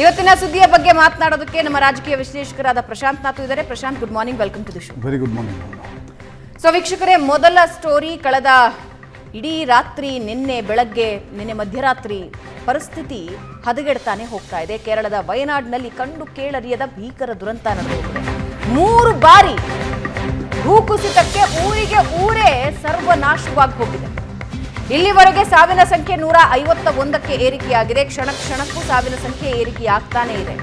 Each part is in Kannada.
ಇವತ್ತಿನ ಸುದ್ದಿಯ ಬಗ್ಗೆ ಮಾತನಾಡೋದಕ್ಕೆ ನಮ್ಮ ರಾಜಕೀಯ ವಿಶ್ಲೇಷಕರಾದ ಪ್ರಶಾಂತ್ ನಾಥು ಇದ್ದಾರೆ. Prashant good morning welcome to the show very good morning so ವೀಕ್ಷಕರೇ ಮೊದಲ ಸ್ಟೋರಿ ಕಳೆದ ಇಡೀ ರಾತ್ರಿ ನಿನ್ನೆ ಬೆಳಗ್ಗೆ ನಿನ್ನೆ ಮಧ್ಯರಾತ್ರಿ ಪರಿಸ್ಥಿತಿ ಹದಗೆಡ್ತಾನೆ ಹೋಗ್ತಾ ಇದೆ. ಕೇರಳದ ವಯನಾಡಿನಲ್ಲಿ ಕಂಡು ಕೇಳರಿಯದ ಭೀಕರ ದುರಂತ ನಡೆದಿದೆ. ಮೂರು ಬಾರಿ ಭೂಕುಸಿತಕ್ಕೆ ಊರಿಗೆ ಊರೇ ಸರ್ವನಾಶವಾಗಿ ಹೋಗಿದೆ ಇಲ್ಲಿವರೆಗೆ ಸಾವಿನ ಸಂಖ್ಯೆ ನೂರ ಐವತ್ತ ಒಂದಕ್ಕೆ ಏರಿಕೆಯಾಗಿದೆ. ಕ್ಷಣ ಕ್ಷಣಕ್ಕೂ ಸಾವಿನ ಸಂಖ್ಯೆ ಏರಿಕೆಯಾಗ್ತಾನೇ ಇದೆ.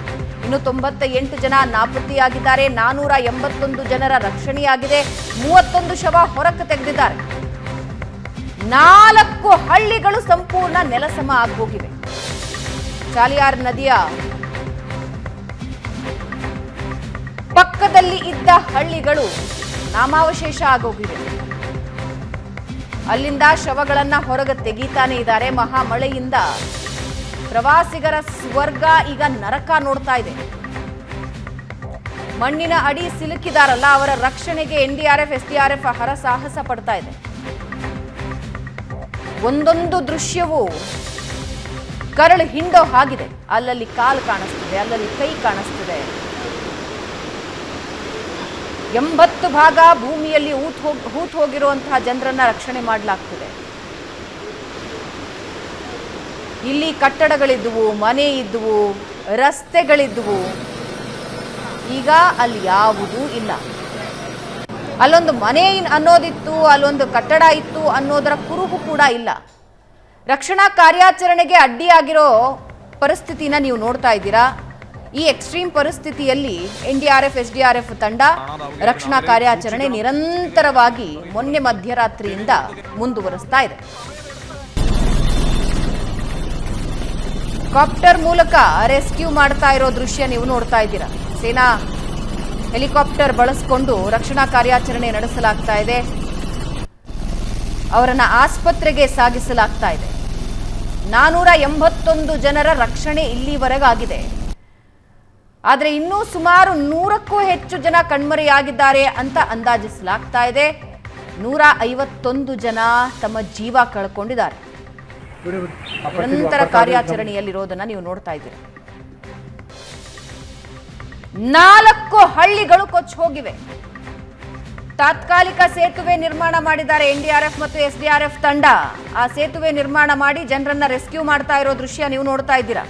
ಇನ್ನು ತೊಂಬತ್ತ ಎಂಟು ಜನ ನಾಪತ್ತೆಯಾಗಿದ್ದಾರೆ. ನಾನೂರ ಎಂಬತ್ತೊಂದು ಜನರ ರಕ್ಷಣೆಯಾಗಿದೆ. ಮೂವತ್ತೊಂದು ಶವ ಹೊರಕ್ಕೆ ತೆಗೆದಿದ್ದಾರೆ. ನಾಲ್ಕು ಹಳ್ಳಿಗಳು ಸಂಪೂರ್ಣ ನೆಲಸಮ ಆಗೋಗಿವೆ. ಚಾಲಿಯಾರ್ ನದಿಯ ಪಕ್ಕದಲ್ಲಿ ಇದ್ದ ಹಳ್ಳಿಗಳು ನಾಮಾವಶೇಷ ಆಗೋಗಿವೆ. ಅಲ್ಲಿಂದ ಶವಗಳನ್ನ ಹೊರಗೆ ತೆಗೀತಾನೆ ಇದ್ದಾರೆ. ಮಹಾ ಮಳೆಯಿಂದ ಪ್ರವಾಸಿಗರ ಸ್ವರ್ಗ ಈಗ ನರಕ ನೋಡ್ತಾ ಇದೆ. ಮಣ್ಣಿನ ಅಡಿ ಸಿಲುಕಿದಾರಲ್ಲ, ಅವರ ರಕ್ಷಣೆಗೆ ಎನ್ಡಿಆರ್ಎಫ್ ಎಸ್ಡಿಆರ್ಎಫ್ ಹರಸಾಹಸ ಪಡ್ತಾ ಇದೆ. ಒಂದೊಂದು ದೃಶ್ಯವೂ ಕರಳು ಹಿಂಡೋ ಹಾಗಿದೆ ಅಲ್ಲಲ್ಲಿ ಕಾಲು ಕಾಣಿಸ್ತಿದೆ, ಅಲ್ಲಲ್ಲಿ ಕೈ ಕಾಣಿಸ್ತಿದೆ. ಎಂಬತ್ತು ಭಾಗ ಭೂಮಿಯಲ್ಲಿ ಊತ್ ಹೋಗಿ ಹೂತ್ ಹೋಗಿರುವಂತಹ ಜನರನ್ನ ರಕ್ಷಣೆ ಮಾಡಲಾಗ್ತಿದೆ. ಇಲ್ಲಿ ಕಟ್ಟಡಗಳಿದ್ದುವು, ಮನೆ ಇದ್ದುವು, ರಸ್ತೆಗಳಿದ್ದುವು. ಈಗ ಅಲ್ಲಿ ಯಾವುದೂ ಇಲ್ಲ. ಅಲ್ಲೊಂದು ಮನೆ ಅನ್ನೋದಿತ್ತು, ಅಲ್ಲೊಂದು ಕಟ್ಟಡ ಇತ್ತು ಅನ್ನೋದರ ಕುರುಹು ಕೂಡ ಇಲ್ಲ. ರಕ್ಷಣಾ ಕಾರ್ಯಾಚರಣೆಗೆ ಅಡ್ಡಿಯಾಗಿರೋ ಪರಿಸ್ಥಿತಿನ ನೀವು ನೋಡ್ತಾ ಇದ್ದೀರಾ? ಈ ಎಕ್ಸ್ಟ್ರೀಮ್ ಪರಿಸ್ಥಿತಿಯಲ್ಲಿ N D R F, S D R F ತಂಡ ರಕ್ಷಣಾ ಕಾರ್ಯಾಚರಣೆ ನಿರಂತರವಾಗಿ ಮೊನ್ನೆ ಮಧ್ಯರಾತ್ರಿಯಿಂದ ಮುಂದುವರಿಸ್ತಾ ಇದೆ. ಕಾಪ್ಟರ್ ಮೂಲಕ ರೆಸ್ಕ್ಯೂ ಮಾಡ್ತಾ ಇರೋ ದೃಶ್ಯ ನೀವು ನೋಡ್ತಾ ಇದ್ದೀರಾ. ಸೇನಾ ಹೆಲಿಕಾಪ್ಟರ್ ಬಳಸಿಕೊಂಡು ರಕ್ಷಣಾ ಕಾರ್ಯಾಚರಣೆ ನಡೆಸಲಾಗ್ತಾ ಇದೆ. ಅವರನ್ನ ಆಸ್ಪತ್ರೆಗೆ ಸಾಗಿಸಲಾಗ್ತಾ ಇದೆ. ನಾನೂರ ಎಂಬತ್ತೊಂದು ಜನರ ರಕ್ಷಣೆ ಇಲ್ಲಿವರೆಗಾಗಿದೆ. ಆದರೆ ಇನ್ನೂ ಸುಮಾರು ನೂರಕ್ಕೂ ಹೆಚ್ಚು ಜನ ಕಣ್ಮರೆಯಾಗಿದ್ದಾರೆ ಅಂತ ಅಂದಾಜಿಸಲಾಗ್ತಾ ಇದೆ. ನೂರ ಐವತ್ತೊಂದು ಜನ ತಮ್ಮ ಜೀವ ಕಳ್ಕೊಂಡಿದ್ದಾರೆ. ನಿರಂತರ ಕಾರ್ಯಾಚರಣೆಯಲ್ಲಿರೋದನ್ನ ನೀವು ನೋಡ್ತಾ ಇದ್ದೀರಿ. ನಾಲ್ಕು ಹಳ್ಳಿಗಳು ಕೊಚ್ಚಿ ಹೋಗಿವೆ. ತಾತ್ಕಾಲಿಕ ಸೇತುವೆ ನಿರ್ಮಾಣ ಮಾಡಿದ್ದಾರೆ ಎನ್ಡಿಆರ್ಎಫ್ ಮತ್ತು ಎಸ್ಡಿಆರ್ಎಫ್ ತಂಡ. ಆ ಸೇತುವೆ ನಿರ್ಮಾಣ ಮಾಡಿ ಜನರನ್ನ ರೆಸ್ಕ್ಯೂ ಮಾಡ್ತಾ ಇರೋ ದೃಶ್ಯ ನೀವು ನೋಡ್ತಾ ಇದ್ದೀರಾ.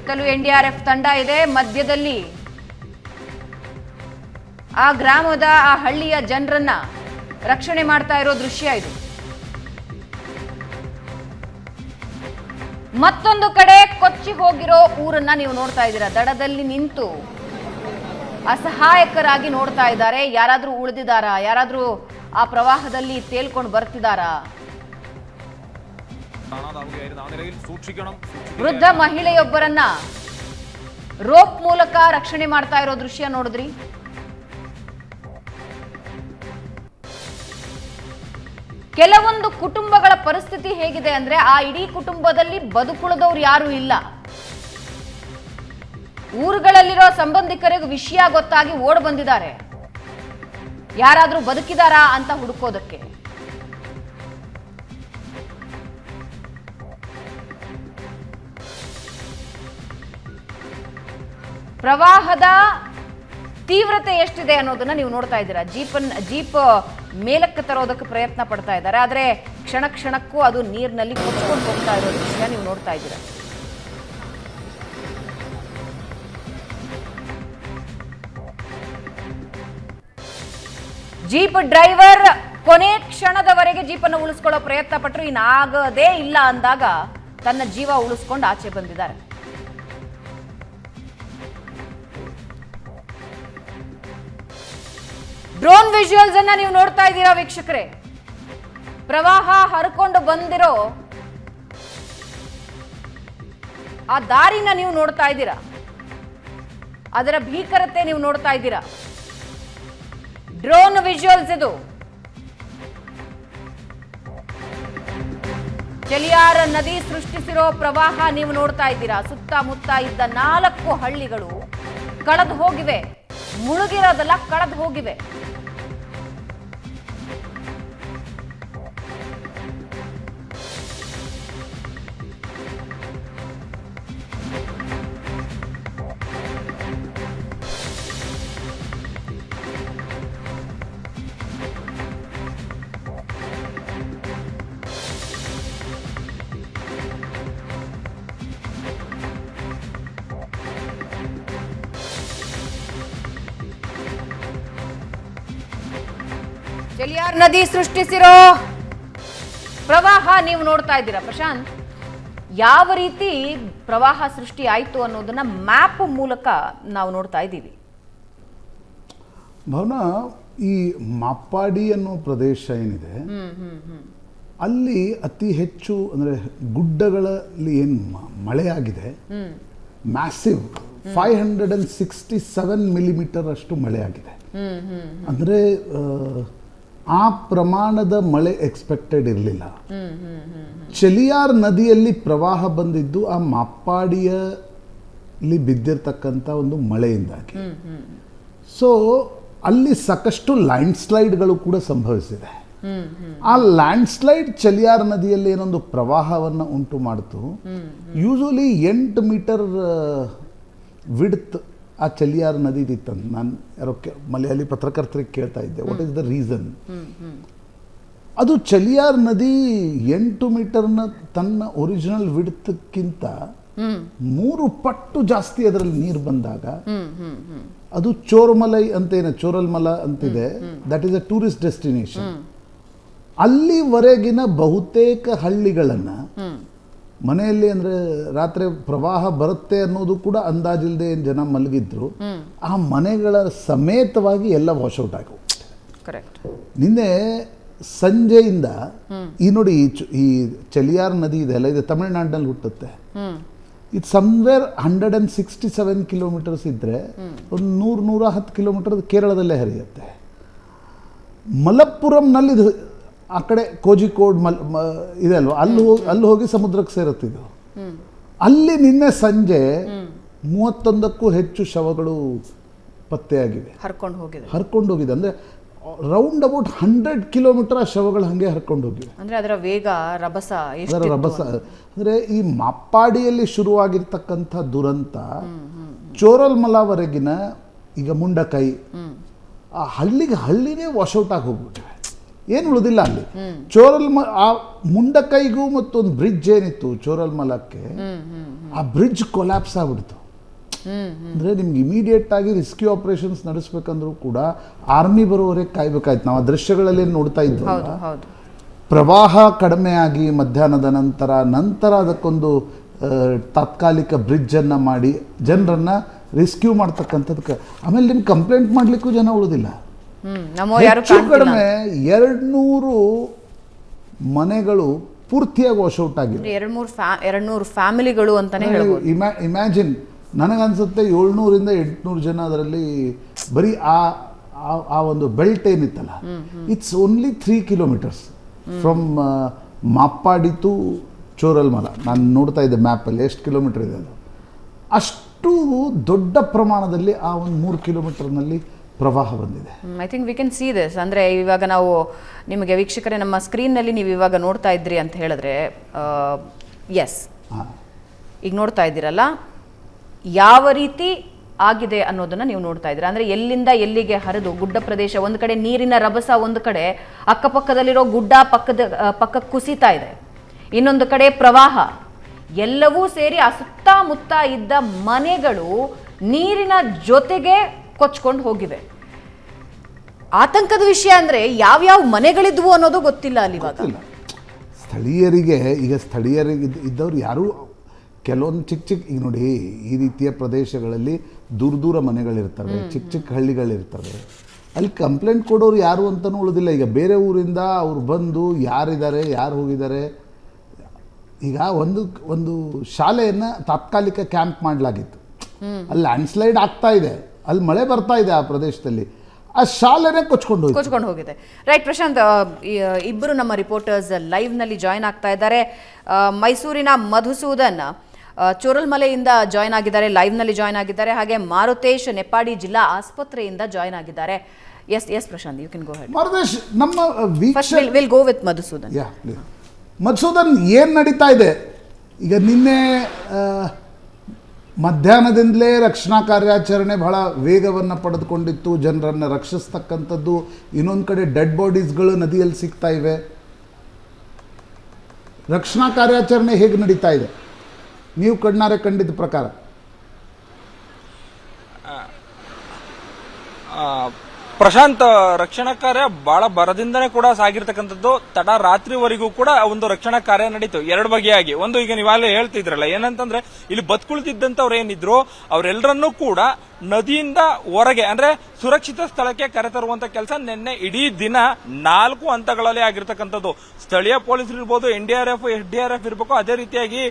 ಸುತ್ತಲೂ ಎಫ್ ತಂಡ ಇದೆ. ಮಧ್ಯದಲ್ಲಿ ಆ ಗ್ರಾಮದ ಆ ಹಳ್ಳಿಯ ಜನರನ್ನ ರಕ್ಷಣೆ ಮಾಡ್ತಾ ಇರೋ ದೃಶ್ಯ ಇದು. ಮತ್ತೊಂದು ಕಡೆ ಕೊಚ್ಚಿ ಹೋಗಿರೋ ಊರನ್ನ ನೀವು ನೋಡ್ತಾ ಇದ್ದೀರಾ. ದಡದಲ್ಲಿ ನಿಂತು ಅಸಹಾಯಕರಾಗಿ ನೋಡ್ತಾ ಇದ್ದಾರೆ. ಯಾರಾದರೂ ಉಳಿದಿದಾರಾ ಯಾರಾದರೂ ಆ ಪ್ರವಾಹದಲ್ಲಿ ತೇಲ್ಕೊಂಡು ಬರ್ತಿದಾರಾ കാണാതാവുകയായിരുന്നു ആ നിലയിൽ സൂക്ഷിക്കണം ವೃದ್ಧ ಮಹಿಳೆಯೊಬ್ಬರನ್ನ ರೋಪ್ ಮೂಲಕ ರಕ್ಷಣೆ ಮಾಡ್ತಾ ಇರೋ ದೃಶ್ಯ ನೋಡಿದ್ರಿ ಕೆಲವೊಂದು ಕುಟುಂಬಗಳ ಪರಿಸ್ಥಿತಿ ಹೇಗಿದೆ ಅಂದ್ರೆ ಆ ಇಡೀ ಕುಟುಂಬದಲ್ಲಿ ಬದುಕುಳಿದವ್ರು ಯಾರು ಇಲ್ಲ ಊರುಗಳಲ್ಲಿರೋ ಸಂಬಂಧಿಕರಿಗೆ ವಿಷಯ ಗೊತ್ತಾಗಿ ಓಡ್ ಬಂದಿದ್ದಾರೆ ಯಾರಾದ್ರೂ ಬದುಕಿದಾರಾ ಅಂತ ಹುಡುಕೋದಕ್ಕೆ ಪ್ರವಾಹದ ತೀವ್ರತೆ ಎಷ್ಟಿದೆ ಅನ್ನೋದನ್ನ ನೀವು ನೋಡ್ತಾ ಇದ್ದೀರಾ. ಜೀಪನ್, ಜೀಪ್ ಮೇಲಕ್ಕೆ ತರೋದಕ್ಕೆ ಪ್ರಯತ್ನ ಪಡ್ತಾ ಇದ್ದಾರೆ. ಆದರೆ ಕ್ಷಣ ಕ್ಷಣಕ್ಕೂ ಅದು ನೀರಿನಲ್ಲಿ ಕೊಚ್ಕೊಂಡು ಹೋಗ್ತಾ ಇರೋ ದೃಶ್ಯ ನೀವು ನೋಡ್ತಾ ಇದ್ದೀರಾ. ಜೀಪ್ ಡ್ರೈವರ್ ಕೊನೆ ಕ್ಷಣದವರೆಗೆ ಜೀಪನ್ನು ಉಳಿಸ್ಕೊಳ್ಳೋ ಪ್ರಯತ್ನ ಪಟ್ಟರು ಇನ್ನಾಗದೇ ಇಲ್ಲ ಅಂದಾಗ ತನ್ನ ಜೀವ ಉಳಿಸ್ಕೊಂಡು ಆಚೆ ಬಂದಿದ್ದಾರೆ. ಡ್ರೋನ್ ವಿಜುವಲ್ಸ್ ಅನ್ನ ನೀವು ನೋಡ್ತಾ ಇದ್ದೀರಾ ವೀಕ್ಷಕರೇ? ಪ್ರವಾಹ ಹರ್ಕೊಂಡು ಬಂದಿರೋ ಆ ದಾರಿನ ನೀವು ನೋಡ್ತಾ ಇದ್ದೀರಾ? ಅದರ ಭೀಕರತೆ ನೀವು ನೋಡ್ತಾ ಇದ್ದೀರಾ? ಡ್ರೋನ್ ವಿಜುವಲ್ಸ್ ಇದು. ಚಲಿಯಾರ ನದಿ ಸೃಷ್ಟಿಸಿರೋ ಪ್ರವಾಹ ನೀವು ನೋಡ್ತಾ ಇದ್ದೀರಾ? ಸುತ್ತಮುತ್ತ ಇದ್ದ ನಾಲ್ಕು ಹಳ್ಳಿಗಳು ಕಳೆದು ಹೋಗಿವೆ. ಮುಳುಗಿರೋದೆಲ್ಲ ಕಳೆದು ಹೋಗಿವೆ. ಚೆಲಿಯಾರ್ ನದಿ ಸೃಷ್ಟಿಸಿರೋ ಪ್ರವಾಹ ನೀವು ನೋಡ್ತಾ ಇದ್ದೀರಾ ಪ್ರಶಾಂತ್? ಯಾವ ರೀತಿ ಪ್ರವಾಹ ಸೃಷ್ಟಿ ಆಯಿತು ಅನ್ನೋದನ್ನ ಮ್ಯಾಪ್ ಮೂಲಕ ನಾವು ನೋಡ್ತಾ ಇದ್ದೀವಿ. ಭವನ ಈ ಮಾಪ್ಪಾಡಿ ಅನ್ನೋ ಪ್ರದೇಶ ಏನಿದೆ ಅಲ್ಲಿ ಅತಿ ಹೆಚ್ಚು ಅಂದರೆ ಗುಡ್ಡಗಳಲ್ಲಿ ಏನು ಮಳೆ ಆಗಿದೆ massive five hundred and sixty seven millimetre ಅಷ್ಟು ಮಳೆ ಆಗಿದೆ ಅಂದರೆ ಆ ಪ್ರಮಾಣದ ಮಳೆ ಎಕ್ಸ್ಪೆಕ್ಟೆಡ್ ಇರಲಿಲ್ಲ. ಚಲಿಯಾರ್ ನದಿಯಲ್ಲಿ ಪ್ರವಾಹ ಬಂದಿದ್ದು ಆ ಮಾಪ್ಪಾಡಿಯಲ್ಲಿ ಬಿದ್ದಿರ್ತಕ್ಕಂಥ ಒಂದು ಮಳೆಯಿಂದಾಗಿ. ಸೊ ಅಲ್ಲಿ ಸಾಕಷ್ಟು ಲ್ಯಾಂಡ್ ಸ್ಲೈಡ್ಗಳು ಕೂಡ ಸಂಭವಿಸಿದೆ. ಆ ಲ್ಯಾಂಡ್ ಸ್ಲೈಡ್ ಚಲಿಯಾರ್ ನದಿಯಲ್ಲಿ ಏನೊಂದು ಪ್ರವಾಹವನ್ನು ಉಂಟು ಮಾಡಿತು. ಯೂಶಲಿ ಎಂಟು ಮೀಟರ್ ವಿಡ್ತ್ ಆ ಚಲಿಯಾರ್ ನದಿದಿತ್ತಂತ ನಾನು ಯಾರೋ ಮಲಯಾಳಿ ಪತ್ರಕರ್ತರಿಗೆ ಕೇಳ್ತಾ ಇದ್ದೆ. ವಾಟ್ ಈಸ್ ದ ರೀಸನ್ ಅದು ಚಲಿಯಾರ್ ನದಿ ಎಂಟು ಮೀಟರ್ನ ತನ್ನ ಒರಿಜಿನಲ್ ವಿಡ್ತಕ್ಕಿಂತ ಮೂರು ಪಟ್ಟು ಜಾಸ್ತಿ ಅದರಲ್ಲಿ ನೀರು ಬಂದಾಗ ಅದು ಚೋರ್ಮಲೈ ಚೋರಲ್ ಚೋರಲ್ಮಲ ಅಂತಿದೆ. That is a tourist destination ಅಲ್ಲಿವರೆಗಿನ ಬಹುತೇಕ ಹಳ್ಳಿಗಳನ್ನು ಮನೆಯಲ್ಲಿ ಅಂದ್ರೆ ರಾತ್ರಿ ಪ್ರವಾಹ ಬರುತ್ತೆ ಅನ್ನೋದು ಕೂಡ ಅಂದಾಜಿಲ್ಲದೆ ಏನು ಜನ ಮಲಗಿದ್ರು ಆ ಮನೆಗಳ ಸಮೇತವಾಗಿ ಎಲ್ಲ ವಾಶೌಟ್ ಆಗಿ. ಕರೆಕ್ಟ್ ನಿನ್ನೆ ಸಂಜೆಯಿಂದ ಈ ನೋಡಿ ಈ ಚಲಿಯಾರ್ ನದಿ ಇದೆ ಅಲ್ಲ ಇದು ತಮಿಳುನಾಡಿನಲ್ಲಿ ಹುಟ್ಟುತ್ತೆ. ಇದು somewhere hundred and sixty seven kilometres ಇದ್ದರೆ ಒಂದು ನೂರು ನೂರ ಹತ್ತು ಕಿಲೋಮೀಟರ್ ಕೇರಳದಲ್ಲೇ ಹರಿಯುತ್ತೆ. ಮಲಪ್ಪುರಂನಲ್ಲಿ ಇದು ಆ ಕಡೆ ಕೋಜಿಕೋಡ್ ಮಲ್ ಇದೆ ಅಲ್ವಾ? ಅಲ್ಲಿ ಹೋಗಿ ಅಲ್ಲಿ ಹೋಗಿ ಸಮುದ್ರಕ್ಕೆ ಸೇರುತ್ತೆ ಇದು. ಅಲ್ಲಿ ನಿನ್ನೆ ಸಂಜೆ ಮೂವತ್ತೊಂದಕ್ಕೂ ಹೆಚ್ಚು ಶವಗಳು ಪತ್ತೆಯಾಗಿವೆ. ಹರ್ಕೊಂಡು ಹೋಗಿದೆ. ಹರ್ಕೊಂಡು ಹೋಗಿದೆ. ಅಂದರೆ ರೌಂಡ್ ಅಬೌಟ್ ಹಂಡ್ರೆಡ್ ಕಿಲೋಮೀಟರ್ ಆ ಶವಗಳು ಹಾಗೆ ಹರ್ಕೊಂಡು ಹೋಗಿವೆ. ಅಂದ್ರೆ ಅದರ ವೇಗ ರಭಸ ಅದರ ರಭಸ. ಅಂದರೆ ಈ ಮಾಪ್ಪಾಡಿಯಲ್ಲಿ ಶುರುವಾಗಿರ್ತಕ್ಕಂಥ ದುರಂತ ಚೋರಲ್ಮಲವರೆಗಿನ ಈಗ ಮುಂಡಕೈ ಆ ಹಳ್ಳಿಗೆ ಹಳ್ಳಿನೇ ವಾಶೌಟ್ ಆಗಿ ಹೋಗ್ಬಿಟ್ಟಿವೆ. ಏನು ಉಳಿದಿಲ್ಲ ಅಲ್ಲಿ. ಚೋರಲ್ ಮ ಆ ಮುಂಡಕೈಗೂ ಮತ್ತೊಂದು ಬ್ರಿಡ್ಜ್ ಏನಿತ್ತು ಚೋರಲ್ ಮಲಕ್ಕೆ? ಆ ಬ್ರಿಡ್ಜ್ ಕೊಲ್ಯಾಪ್ಸ್ ಆಗ್ಬಿಡ್ತು. ಅಂದ್ರೆ ನಿಮ್ಗೆ ಇಮಿಡಿಯೇಟ್ ಆಗಿ ರೆಸ್ಕ್ಯೂ ಆಪರೇಷನ್ಸ್ ನಡೆಸ್ಬೇಕಂದ್ರೂ ಕೂಡ ಆರ್ಮಿ ಬರೋವರೆಗೆ ಕಾಯ್ಬೇಕಾಯ್ತು. ನಾವು ಆ ದೃಶ್ಯಗಳಲ್ಲಿ ನೋಡ್ತಾ ಇದ್ವಿ ಪ್ರವಾಹ ಕಡಿಮೆ ಆಗಿ ಮಧ್ಯಾಹ್ನದ ನಂತರ ನಂತರ ಅದಕ್ಕೊಂದು ತಾತ್ಕಾಲಿಕ ಬ್ರಿಡ್ಜನ್ನು ಮಾಡಿ ಜನರನ್ನು ರೆಸ್ಕ್ಯೂ ಮಾಡ್ತಕ್ಕಂಥದ್ದು ಆಮೇಲೆ ನಿಮ್ಗೆ ಕಂಪ್ಲೇಂಟ್ ಮಾಡ್ಲಿಕ್ಕೂ ಜನ ಉಳಿದಿಲ್ಲ. ಹೆಚ್ಚು ಕಡಿಮೆ ಎರಡ್ನೂರು ಮನೆಗಳು ಪೂರ್ತಿಯಾಗಿ ವಾಶೌಟ್ ಆಗಿದೆ ಎರಡ್ ಮೂರು ಫ್ಯಾ ಎರಡ್ ನೂರು ಫ್ಯಾಮಿಲಿಗಳು ಅಂತಾನೆ ಹೇಳ್ಬೋದು. ಇಮ್ಯಾ ಇಮ್ಯಾಜಿನ್ ನನಗನ್ಸುತ್ತೆ ಏಳ್ನೂರಿಂದ ಎಂಟುನೂರು ಜನ ಅದರಲ್ಲಿ ಬರೀ ಆ ಆ- ಆ ಒಂದು belt ಏನಿತ್ತಲ್ಲ it's only three kilometres from Meppadi to Chooralmala. ನಾನು ನೋಡ್ತಾ ಇದ್ದೆ ಮ್ಯಾಪಲ್ಲಿ ಎಷ್ಟು ಕಿಲೋಮೀಟರ್ ಇದೆ ಅದು. ಅಷ್ಟು ದೊಡ್ಡ ಪ್ರಮಾಣದಲ್ಲಿ ಆ ಒಂದು ಮೂರು ಕಿಲೋಮೀಟರ್ನಲ್ಲಿ ಪ್ರವಾಹ ಬಂದಿದೆ. I think we can see this ಅಂದರೆ ಇವಾಗ ನಾವು ನಿಮಗೆ ವೀಕ್ಷಕರೇ ನಮ್ಮ ಸ್ಕ್ರೀನ್ನಲ್ಲಿ ನೀವು ಇವಾಗ ನೋಡ್ತಾ ಇದ್ರಿ ಅಂತ ಹೇಳಿದ್ರೆ ಎಸ್ ಈಗ ನೋಡ್ತಾ ಇದ್ದೀರಲ್ಲ ಯಾವ ರೀತಿ ಆಗಿದೆ ಅನ್ನೋದನ್ನು ನೀವು ನೋಡ್ತಾ ಇದ್ದೀರಾ? ಅಂದರೆ ಎಲ್ಲಿಂದ ಎಲ್ಲಿಗೆ ಹರಿದು ಗುಡ್ಡ ಪ್ರದೇಶ ಒಂದು ಕಡೆ ನೀರಿನ ರಭಸ ಒಂದು ಕಡೆ ಅಕ್ಕಪಕ್ಕದಲ್ಲಿರೋ ಗುಡ್ಡ ಪಕ್ಕದ ಪಕ್ಕ ಕುಸಿತಾ ಇದೆ. ಇನ್ನೊಂದು ಕಡೆ ಪ್ರವಾಹ. ಎಲ್ಲವೂ ಸೇರಿ ಆ ಸುತ್ತಮುತ್ತ ಇದ್ದ ಮನೆಗಳು ನೀರಿನ ಜೊತೆಗೆ ಕೊಚ್ಕೊಂಡು ಹೋಗಿವೆ. ಆತಂಕದ ವಿಷಯ ಅಂದ್ರೆ ಯಾವ್ಯಾವ ಮನೆಗಳಿದ್ವು ಅನ್ನೋದು ಗೊತ್ತಿಲ್ಲ ಅಲ್ಲಿ ಇವಾಗ. ಸ್ಥಳೀಯರಿಗೆ ಈಗ ಸ್ಥಳೀಯರಿಗೆ ಇದ್ದ- ಇದ್ದವ್ರು ಯಾರು ಕೆಲವೊಂದು ಚಿಕ್ಕ ಚಿಕ್ಕ ಈಗ ನೋಡಿ ಈ ರೀತಿಯ ಪ್ರದೇಶಗಳಲ್ಲಿ ದೂರ ದೂರ ಮನೆಗಳಿರ್ತವೆ ಚಿಕ್ಕ ಚಿಕ್ಕ ಹಳ್ಳಿಗಳಿರ್ತವೆ. ಅಲ್ಲಿ ಕಂಪ್ಲೇಂಟ್ ಕೊಡೋರು ಯಾರು ಅಂತಲೂ ಉಳಿದಿಲ್ಲ. ಈಗ ಬೇರೆ ಊರಿಂದ ಅವ್ರು ಬಂದು ಯಾರಿದ್ದಾರೆ ಯಾರು ಹೋಗಿದ್ದಾರೆ? ಈಗ ಒಂದು ಒಂದು ಶಾಲೆಯನ್ನು ತಾತ್ಕಾಲಿಕ ಕ್ಯಾಂಪ್ ಮಾಡಲಾಗಿತ್ತು. ಅಲ್ಲಿ ಲ್ಯಾಂಡ್ಸ್ಲೈಡ್ ಆಗ್ತಾ ಇದೆ. ಅಲ್ಲಿ ಮಳೆ ಬರ್ತಾ ಇದೆ ಆ ಪ್ರದೇಶದಲ್ಲಿ. ಆ ಶಾಲೆನೇ ಕೊಚ್ಕೊಂಡು ಹೋಯ್ತು. ಕೊಚ್ಕೊಂಡು ಹೋಗಿದೆ. ರೈಟ್ ಪ್ರಶಾಂತ್ ಇಬ್ಬರು ನಮ್ಮ ರಿಪೋರ್ಟರ್ಸ್ ಲೈವ್ನಲ್ಲಿ ಜಾಯ್ನ್ ಆಗ್ತಾ ಇದ್ದಾರೆ. ಮೈಸೂರಿನ ಮಧುಸೂದನ್ ಚೋರಲ್ಮಲೆಯಿಂದ ಜಾಯ್ನ್ ಆಗಿದ್ದಾರೆ ಲೈವ್ನಲ್ಲಿ ಜಾಯ್ನ್ ಆಗಿದ್ದಾರೆ. ಹಾಗೆ ಮಾರುತೇಶ್ ನೆಪಾಡಿ ಜಿಲ್ಲಾ ಆಸ್ಪತ್ರೆಯಿಂದ ಜಾಯ್ನ್ ಆಗಿದ್ದಾರೆ. Yes yes Prashant you can go ahead Marutesh ನಮ್ಮ will will go with Madhusudan. Yeah Madhusudan ಏನು ನಡೀತಾ ಇದೆ? ಈಗ ನಿನ್ನೆ ಮಧ್ಯಾಹ್ನದಿಂದಲೇ ರಕ್ಷಣಾ ಕಾರ್ಯಾಚರಣೆ ಬಹಳ ವೇಗವನ್ನು ಪಡೆದುಕೊಂಡಿತ್ತು. ಜನರನ್ನು ರಕ್ಷಿಸ್ತಕ್ಕಂಥದ್ದು ಇನ್ನೊಂದು ಕಡೆ ಡೆಡ್ ಬಾಡೀಸ್ಗಳು ನದಿಯಲ್ಲಿ ಸಿಗ್ತಾ ಇವೆ. ರಕ್ಷಣಾ ಕಾರ್ಯಾಚರಣೆ ಹೇಗೆ ನಡೀತಾ ಇದೆ? ನೀವು ಕಣ್ಣಾರೆ ಕಂಡಿದ್ದ ಪ್ರಕಾರ. ಪ್ರಶಾಂತ್, ರಕ್ಷಣಾ ಕಾರ್ಯ ಬಹಳ ಬರದಿಂದನೇ ಕೂಡ ಸಾಗಿರ್ತಕ್ಕಂಥದ್ದು. ತಡ ರಾತ್ರಿವರೆಗೂ ಕೂಡ ಒಂದು ರಕ್ಷಣಾ ಕಾರ್ಯ ನಡೀತು. ಎರಡು ಬಗೆಯಾಗಿ. ಒಂದು ಈಗ ನೀವಾಗಲೇ ಹೇಳ್ತಿದ್ರಲ್ಲ, ಏನಂತಂದ್ರೆ ಇಲ್ಲಿ ಬದುಕುಳಿತಿದ್ದಂಥವ್ರು ಏನಿದ್ರು ಅವರೆಲ್ಲರನ್ನೂ ಕೂಡ ನದಿಯಿಂದ ಹೊರಗೆ, ಅಂದ್ರೆ ಸುರಕ್ಷಿತ ಸ್ಥಳಕ್ಕೆ ಕರೆತರುವಂತ ಕೆಲಸ ನಿನ್ನೆ ಇಡೀ ದಿನ ನಾಲ್ಕು ಹಂತಗಳಲ್ಲಿ ಆಗಿರ್ತಕ್ಕಂಥದ್ದು. ಸ್ಥಳೀಯ ಪೊಲೀಸರು ಇರ್ಬೋದು, N D R F, S D R F ಇರಬೇಕು, ಅದೇ ರೀತಿಯಾಗಿ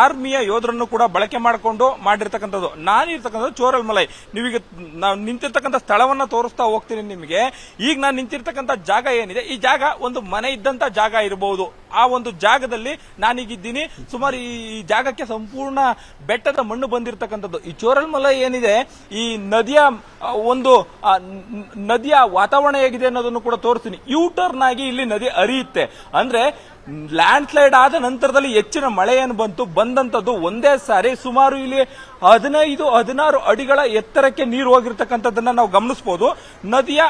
ಆರ್ಮಿಯ ಯೋಧರನ್ನು ಕೂಡ ಬಳಕೆ ಮಾಡಿಕೊಂಡು ಮಾಡಿರ್ತಕ್ಕಂಥದ್ದು. ನಾನು ಇರ್ತಕ್ಕಂಥದ್ದು ಚೋರಲ್ ಮಲೈ ನೀವೀಗ ನಾವು ನಿಂತಿರ್ತಕ್ಕಂಥ ಸ್ಥಳವನ್ನ ತೋರಿಸ್ತಾ ಹೋಗ್ತೀನಿ ನಿಮಗೆ. ಈಗ ನಾನು ನಿಂತಿರ್ತಕ್ಕಂಥ ಜಾಗ ಏನಿದೆ, ಈ ಜಾಗ ಒಂದು ಮನೆ ಇದ್ದಂತ ಜಾಗ ಇರಬಹುದು ಆ ಒಂದು ಜಾಗದಲ್ಲಿ ನಾನೀಗಿದ್ದೀನಿ. ಸುಮಾರು ಈ ಜಾಗಕ್ಕೆ ಸಂಪೂರ್ಣ ಬೆಟ್ಟದ ಮಣ್ಣು ಬಂದಿರತಕ್ಕಂಥದ್ದು. ಈ ಚೋರಲ್ ಮಲೈ ಏನಿದೆ ಈ ನದಿಯ ಒಂದು ನದಿಯ ವಾತಾವರಣ ಹೇಗಿದೆ ಅನ್ನೋದನ್ನು ಕೂಡ ತೋರಿಸ್ತೀನಿ. ಯೂ ಟರ್ನ್ ಆಗಿ ಇಲ್ಲಿ ನದಿ ಹರಿಯುತ್ತೆ. ಅಂದ್ರೆ ಲ್ಯಾಂಡ್ ಸ್ಲೈಡ್ ಆದ ನಂತರದಲ್ಲಿ ಹೆಚ್ಚಿನ ಮಳೆ ಏನು ಬಂತು. ಬಂದಂತದ್ದು ಒಂದೇ ಸಾರಿ, ಸುಮಾರು ಇಲ್ಲಿ ಹದಿನೈದು, ಹದಿನಾರು ಅಡಿಗಳ ಎತ್ತರಕ್ಕೆ ನೀರು ಹೋಗಿರ್ತಕ್ಕಂಥದ್ದನ್ನ ನಾವು ಗಮನಿಸಬಹುದು ನದಿಯ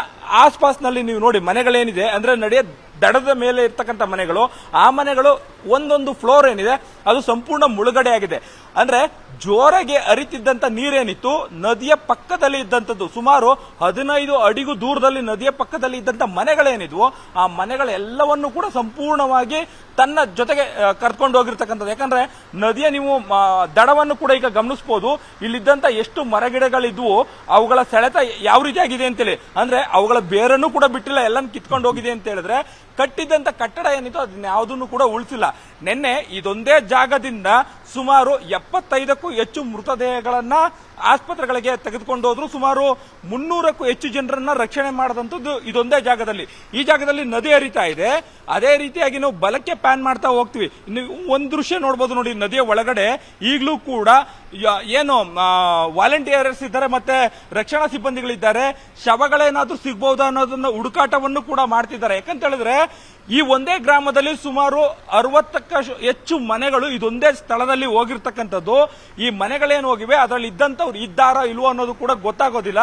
ಆಸ್ಪಾಸ್ನಲ್ಲಿ ನೀವು ನೋಡಿ, ಮನೆಗಳೇನಿದೆ. ಅಂದ್ರೆ ನಡೆಯ ದಡದ ಮೇಲೆ ಇರ್ತಕ್ಕಂಥ ಮನೆಗಳು. ಆ ಮನೆಗಳು ಒಂದೊಂದು ಫ್ಲೋರ್ ಏನಿದೆ, ಅದು ಸಂಪೂರ್ಣ ಮುಳುಗಡೆ ಆಗಿದೆ ಅಂದ್ರೆ ಜೋರಾಗಿ ಅರಿತಿದ್ದಂಥ ನೀರೇನಿತ್ತು? ನದಿಯ ಪಕ್ಕದಲ್ಲಿ ಇದ್ದಂಥದ್ದು ಸುಮಾರು ಹದಿನೈದು ಅಡಿಗೂ ದೂರದಲ್ಲಿ ನದಿಯ ಪಕ್ಕದಲ್ಲಿ ಇದ್ದಂಥ ಮನೆಗಳೇನಿದ್ವು? ಆ ಮನೆಗಳೆಲ್ಲವನ್ನು ಕೂಡ ಸಂಪೂರ್ಣವಾಗಿ ತನ್ನ ಜೊತೆಗೆ ಕರ್ಕೊಂಡು ಹೋಗಿರ್ತಕ್ಕಂಥದ್ದು. ಯಾಕಂದ್ರೆ ನದಿಯ ನೀವು ದಡವನ್ನು ಕೂಡ ಈಗ ಗಮನಿಸ್ಬೋದು. ಇಲ್ಲಿದ್ದಂಥ ಎಷ್ಟು ಮರಗಿಡಗಳಿದ್ವು, ಅವುಗಳ ಸೆಳೆತ ಯಾವ ರೀತಿಯಾಗಿದೆ ಅಂತೇಳಿ. ಅಂದ್ರೆ ಅವುಗಳ ಬೇರನ್ನು ಕೂಡ ಬಿಟ್ಟಿಲ್ಲ ಎಲ್ಲ ಕಿತ್ಕೊಂಡು ಹೋಗಿದೆ ಅಂತ ಹೇಳಿದ್ರೆ ಕಟ್ಟಿದ್ದಂತ ಕಟ್ಟಡ ಏನಿತ್ತು, ಅದನ್ನ ಯಾವುದನ್ನು ಕೂಡ ಉಳಿಸಿಲ್ಲ. ನಿನ್ನೆ ಇದೊಂದೇ ಜಾಗದಿಂದ ಸುಮಾರು ಎಪ್ಪತ್ತೈದಕ್ಕೂ ಹೆಚ್ಚು ಮೃತದೇಹಗಳನ್ನ ಆಸ್ಪತ್ರೆಗಳಿಗೆ ತೆಗೆದುಕೊಂಡು ಹೋದ್ರು. ಸುಮಾರು ಮುನ್ನೂರಕ್ಕೂ ಹೆಚ್ಚು ಜನರನ್ನ ರಕ್ಷಣೆ ಮಾಡದಂತದ್ದು ಇದೊಂದೇ ಜಾಗದಲ್ಲಿ. ಈ ಜಾಗದಲ್ಲಿ ನದಿ ಹರಿತಾ ಇದೆ. ಅದೇ ರೀತಿಯಾಗಿ ನಾವು ಬಲಕ್ಕೆ ಪ್ಯಾನ್ ಮಾಡ್ತಾ ಹೋಗ್ತೀವಿ. ಇನ್ನು ಒಂದು ದೃಶ್ಯ ನೋಡ್ಬೋದು ನೋಡಿ, ನದಿಯ ಒಳಗಡೆ ಈಗಲೂ ಕೂಡ ಏನು ವಾಲಂಟಿಯರ್ಸ್ ಇದ್ದಾರೆ ಮತ್ತೆ ರಕ್ಷಣಾ ಸಿಬ್ಬಂದಿಗಳಿದ್ದಾರೆ. ಶವಗಳೇನಾದ್ರೂ ಸಿಗ್ಬಹುದಾ ಅನ್ನೋದನ್ನ ಹುಡುಕಾಟವನ್ನು ಕೂಡ ಮಾಡ್ತಿದ್ದಾರೆ. ಯಾಕಂತ ಹೇಳಿದ್ರೆ, ಈ ಒಂದೇ ಗ್ರಾಮದಲ್ಲಿ ಸುಮಾರು ಅರವತ್ತಕ್ಕ ಹೆಚ್ಚು ಮನೆಗಳು ಇದೊಂದೇ ಸ್ಥಳದಲ್ಲಿ ಹೋಗಿರ್ತಕ್ಕಂಥದ್ದು. ಈ ಮನೆಗಳೇನು ಹೋಗಿವೆ? ಅದರಲ್ಲಿ ಇದ್ದಂಥವ್ರು ಇದ್ದಾರಾ ಇಲ್ವೋ ಅನ್ನೋದು ಕೂಡ ಗೊತ್ತಾಗೋದಿಲ್ಲ.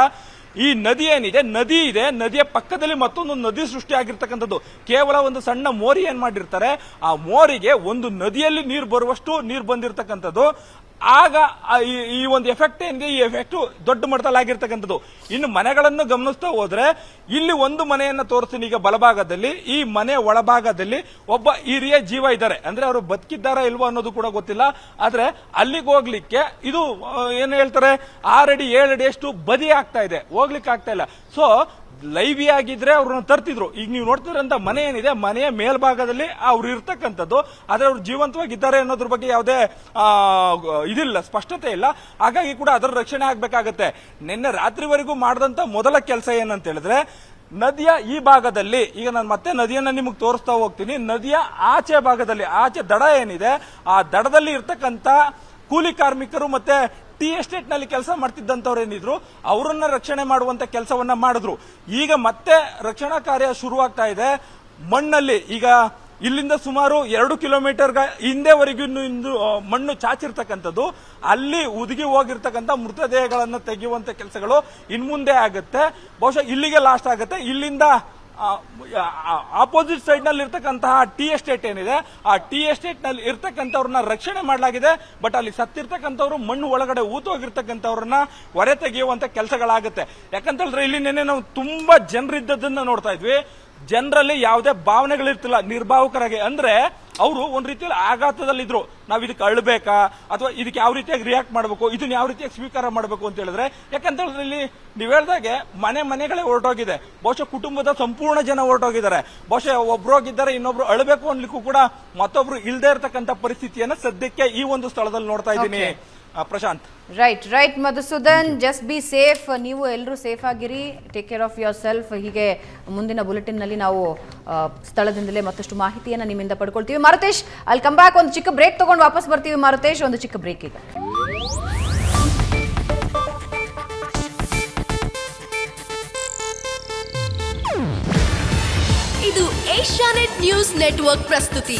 ಈ ನದಿ ಏನಿದೆ? ನದಿ ಇದೆ. ನದಿಯ ಪಕ್ಕದಲ್ಲಿ ಮತ್ತೊಂದು ನದಿ ಸೃಷ್ಟಿಯಾಗಿರ್ತಕ್ಕಂಥದ್ದು. ಕೇವಲ ಒಂದು ಸಣ್ಣ ಮೋರಿ ಏನ್ ಮಾಡಿರ್ತಾರೆ? ಆ ಮೋರಿಗೆ ಒಂದು ನದಿಯಲ್ಲಿ ನೀರು ಬರುವಷ್ಟು ನೀರು ಬಂದಿರತಕ್ಕಂಥದ್ದು. ಆಗ ಈ- ಒಂದು ಎಫೆಕ್ಟ್ ಏನಿದೆ ಈ ಎಫೆಕ್ಟ್ ದೊಡ್ಡ ಮಟ್ಟದಲ್ಲಿ ಆಗಿರ್ತಕ್ಕಂಥದ್ದು ಇನ್ನು ಮನೆಗಳನ್ನು ಗಮನಿಸ್ತಾ ಹೋದ್ರೆ, ಇಲ್ಲಿ ಒಂದು ಮನೆಯನ್ನ ತೋರಿಸ್ತೀನಿ ಈಗ ಬಲಭಾಗದಲ್ಲಿ. ಈ ಮನೆ ಒಳಭಾಗದಲ್ಲಿ ಒಬ್ಬ ಹಿರಿಯ ಜೀವ ಇದ್ದಾರೆ. ಅಂದ್ರೆ ಅವರು ಬದುಕಿದ್ದಾರಾ ಇಲ್ವೋ ಅನ್ನೋದು ಕೂಡ ಗೊತ್ತಿಲ್ಲ. ಆದ್ರೆ ಅಲ್ಲಿಗೆ ಹೋಗ್ಲಿಕ್ಕೆ ಇದು ಏನು ಹೇಳ್ತಾರೆ? ಆರಡಿ, ಏಳಡಿ ಎಷ್ಟು ಬದಿ ಆಗ್ತಾ ಇದೆ. ಹೋಗ್ಲಿಕ್ಕೆ ಆಗ್ತಾ ಇಲ್ಲ. ಸೊ ಲೈವಿ ಆಗಿದ್ರೆ ಅವ್ರನ್ನ ತರ್ತಿದ್ರು. ಈಗ ನೀವು ನೋಡ್ತಿದ್ರಂತ ಮನೆ ಏನಿದೆ, ಮನೆಯ ಮೇಲ್ಭಾಗದಲ್ಲಿ ಅವ್ರು ಇರ್ತಕ್ಕಂಥದ್ದು, ಆದ್ರೆ ಅವ್ರು ಜೀವಂತವಾಗಿದ್ದಾರೆ ಅನ್ನೋದ್ರ ಬಗ್ಗೆ ಯಾವುದೇ ಇದಿಲ್ಲ, ಸ್ಪಷ್ಟತೆ ಇಲ್ಲ. ಹಾಗಾಗಿ ಕೂಡ ಅದರ ರಕ್ಷಣೆ ಆಗ್ಬೇಕಾಗತ್ತೆ. ನಿನ್ನೆ ರಾತ್ರಿವರೆಗೂ ಮಾಡಿದಂತ ಮೊದಲ ಕೆಲಸ ಏನಂತ ಹೇಳಿದ್ರೆ, ನದಿಯ ಈ ಭಾಗದಲ್ಲಿ, ಈಗ ನಾನು ಮತ್ತೆ ನದಿಯನ್ನ ನಿಮಗೆ ತೋರಿಸ್ತಾ ಹೋಗ್ತೀನಿ. ನದಿಯ ಆಚೆ ಭಾಗದಲ್ಲಿ, ಆಚೆ ದಡ ಏನಿದೆ, ಆ ದಡದಲ್ಲಿ ಇರ್ತಕ್ಕಂಥ ಕೂಲಿ ಕಾರ್ಮಿಕರು ಮತ್ತೆ ಟಿ ಎಸ್ಟೇಟ್ನಲ್ಲಿ ಕೆಲಸ ಮಾಡ್ತಿದ್ದಂಥವ್ರೇನಿದ್ರು, ಅವರನ್ನ ರಕ್ಷಣೆ ಮಾಡುವಂತ ಕೆಲಸವನ್ನ ಮಾಡಿದ್ರು. ಈಗ ಮತ್ತೆ ರಕ್ಷಣಾ ಕಾರ್ಯ ಶುರುವಾಗ್ತಾ ಇದೆ. ಮಣ್ಣಲ್ಲಿ ಈಗ ಇಲ್ಲಿಂದ ಸುಮಾರು ಎರಡು ಕಿಲೋಮೀಟರ್ ಹಿಂದೆವರೆಗೂ ಇಂದು ಮಣ್ಣು ಚಾಚಿರ್ತಕ್ಕಂಥದ್ದು. ಅಲ್ಲಿ ಉದುಗಿ ಹೋಗಿರ್ತಕ್ಕಂಥ ಮೃತದೇಹಗಳನ್ನು ತೆಗೆಯುವಂತ ಕೆಲಸಗಳು ಇನ್ಮುಂದೆ ಆಗುತ್ತೆ. ಬಹುಶಃ ಇಲ್ಲಿಗೆ ಲಾಸ್ಟ್ ಆಗುತ್ತೆ. ಇಲ್ಲಿಂದ ಆಪೋಸಿಟ್ ಸೈಡ್ನಲ್ಲಿ ಇರ್ತಕ್ಕಂತಹ ಟಿ ಎಸ್ಟೇಟ್ ಏನಿದೆ, ಆ ಟಿ ಎಸ್ಟೇಟ್ನಲ್ಲಿ ಇರ್ತಕ್ಕಂಥವ್ರನ್ನ ರಕ್ಷಣೆ ಮಾಡಲಾಗಿದೆ ಬಟ್ ಅಲ್ಲಿ ಸತ್ತಿರ್ತಕ್ಕಂಥವ್ರು ಮಣ್ಣು ಒಳಗಡೆ ಊತೋಗಿರ್ತಕ್ಕಂಥವ್ರನ್ನ ಹೊರೆ ತೆಗೆಯುವಂತ ಕೆಲಸಗಳಾಗುತ್ತೆ. ಯಾಕಂತ ಹೇಳಿದ್ರೆ ಇಲ್ಲಿ ನಿನ್ನೆ ನಾವು ತುಂಬಾ ಜನರಿದ್ದದನ್ನ ನೋಡ್ತಾ ಇದ್ವಿ. ಜನರಲ್ಲಿ ಯಾವುದೇ ಭಾವನೆಗಳಿರ್ತಿಲ್ಲ, ನಿರ್ಭಾವಕರಾಗಿ. ಅಂದ್ರೆ ಅವರು ಒಂದ್ ರೀತಿಯಲ್ಲಿ ಆಘಾತದಲ್ಲಿದ್ರು. ನಾವು ಇದಕ್ಕೆ ಅಳ್ಬೇಕಾ? ಅಥವಾ ಇದಕ್ಕೆ ಯಾವ ರೀತಿಯಾಗಿ ರಿಯಾಕ್ಟ್ ಮಾಡಬೇಕು? ಇದನ್ನ ಯಾವ ರೀತಿಯಾಗಿ ಸ್ವೀಕಾರ ಮಾಡಬೇಕು ಅಂತ ಹೇಳಿದ್ರೆ, ಯಾಕಂತ ಹೇಳಿದ್ರೆ ಇಲ್ಲಿ ನೀವ್ ಹೇಳ್ದಾಗೆ ಮನೆ ಮನೆಗಳೇ ಹೊರಟೋಗಿದೆ. ಬಹುಶಃ ಕುಟುಂಬದ ಸಂಪೂರ್ಣ ಜನ ಹೊರಟೋಗಿದ್ದಾರೆ. ಬಹುಶಃ ಒಬ್ರು ಹೋಗಿದ್ದಾರೆ, ಇನ್ನೊಬ್ರು ಅಳಬೇಕು ಅನ್ಲಿಕ್ಕೂ ಕೂಡ ಮತ್ತೊಬ್ರು ಇಲ್ದೇ ಇರತಕ್ಕಂತ ಪರಿಸ್ಥಿತಿಯನ್ನ ಸದ್ಯಕ್ಕೆ ಈ ಒಂದು ಸ್ಥಳದಲ್ಲಿ ನೋಡ್ತಾ ಇದ್ದೀನಿ. Prashant. Right right Madhusudan just be safe ನೀವು ಎಲ್ಲರೂ ಸೇಫ್ ಆಗಿರಿ. Take care of yourself ಹೀಗೆ ಮುಂದಿನ ಬುಲೆಟಿನ್ನಲ್ಲಿ ನಾವು ಸ್ಥಳದಿಂದಲೇ ಮತ್ತಷ್ಟು ಮಾಹಿತಿಯನ್ನು ನಿಮ್ಮಿಂದ ಪಡ್ಕೊಳ್ತೀವಿ. ಮಾರುತೇಶ್ ಅಲ್ಲಿ ಕಮ್ ಬ್ಯಾಕ್ ಒಂದು ಚಿಕ್ಕ ಬ್ರೇಕ್ ತಗೊಂಡು ವಾಪಸ್ ಬರ್ತೀವಿ ಮಾರುತೇಶ್. ಒಂದು ಚಿಕ್ಕ ಬ್ರೇಕ್ ಈಗ. ಇದು ಏಷ್ಯಾನೆಟ್ ನ್ಯೂಸ್ ನೆಟ್ವರ್ಕ್ ಪ್ರಸ್ತುತಿ.